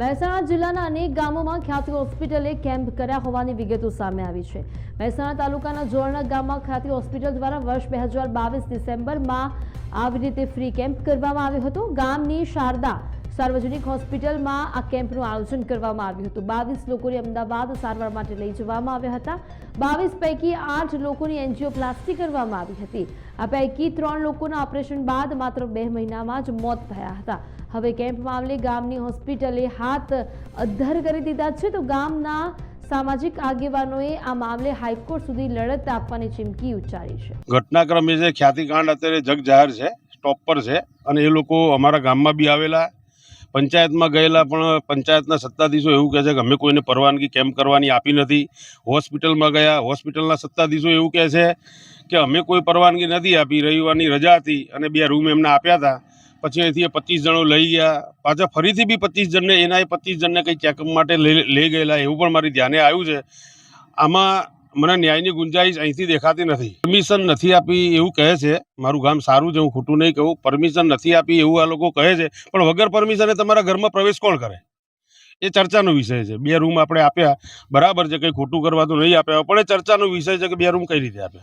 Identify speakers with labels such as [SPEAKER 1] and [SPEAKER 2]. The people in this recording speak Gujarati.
[SPEAKER 1] મહેસાણા જિલ્લાના અનેક ગામોમાં ખ્યાતિ હોસ્પિટલે કેમ્પ કર્યા હોવાની વિગતો સામે આવી છે. મહેસાણા તાલુકાના જોરણા ગામમાં ખ્યાતિ હોસ્પિટલ દ્વારા વર્ષ બે હજાર બાવીસ ડિસેમ્બરમાં આવી રીતે ફ્રી કેમ્પ કરવામાં આવ્યો હતો. ગામની શારદા સાર્વજનિક હોસ્પિટલમાં આ કેમ્પનું આયોજન કરવામાં આવ્યું હતું. બાવીસ લોકોને અમદાવાદ સારવાર માટે લઈ જવામાં આવ્યા હતા. બાવીસ પૈકી આઠ લોકોની એન્જિયોપ્લાસ્ટી કરવામાં આવી હતી. આ પૈકી ત્રણ લોકોના ઓપરેશન બાદ માત્ર બે મહિનામાં જ મોત થયા હતા. હવે કેમ્પ મામલે ગામની હોસ્પિટલે હાથ અધ્ધર કરી દીધા છે. તો ગામના સામાજિક આગેવાનોએ આ મામલે હાઈકોર્ટ સુધી લડત આપવાની ચીમકી ઉચ્ચારી છે.
[SPEAKER 2] ઘટનાક્રમે જે ખ્યાતિકાંડ અત્યારે જગ જાહેર છે ટોપ પર છે. અને એ લોકો અમારા ગામમાં બી આવેલા. પંચાયતમાં ગયેલા પણ પંચાયતના સત્તાધીશો એવું કહે છે કે અમે કોઈને પરવાનગી કેમ કરવાની આપી નથી. હોસ્પિટલમાં ગયા, હોસ્પિટલના સત્તાધીશો એવું કહે છે કે અમે કોઈ પરવાનગી નથી આપી, રવિવારની રજા હતી અને બે રૂમ એમને આપ્યા હતા. પછી અહીંથી એ પચીસ જણો લઈ ગયા. પાછા ફરીથી બી પચીસ જણને, એના પચીસ જણને કંઈ ચેકઅપ માટે લઈ ગયેલા, એવું પણ મારી ધ્યાને આવ્યું છે. આમાં મને ન્યાયની ગુંજાઈશ અહીંથી દેખાતી નથી. પરમિશન નથી આપી એવું કહે છે. મારું ગામ સારું છે, હું ખોટું નહીં કહું. પરમિશન નથી આપી એવું આ લોકો કહે છે. પણ વગર પરમિશને તમારા ઘરમાં પ્રવેશ કોણ કરે? એ ચર્ચાનો વિષય છે. બે રૂમ આપણે આપ્યા. બરાબર છે, કંઈ ખોટું કરવા તો નહીં આપ્યા, પણ એ ચર્ચાનો વિષય છે કે બે રૂમ કઈ રીતે આપ્યા?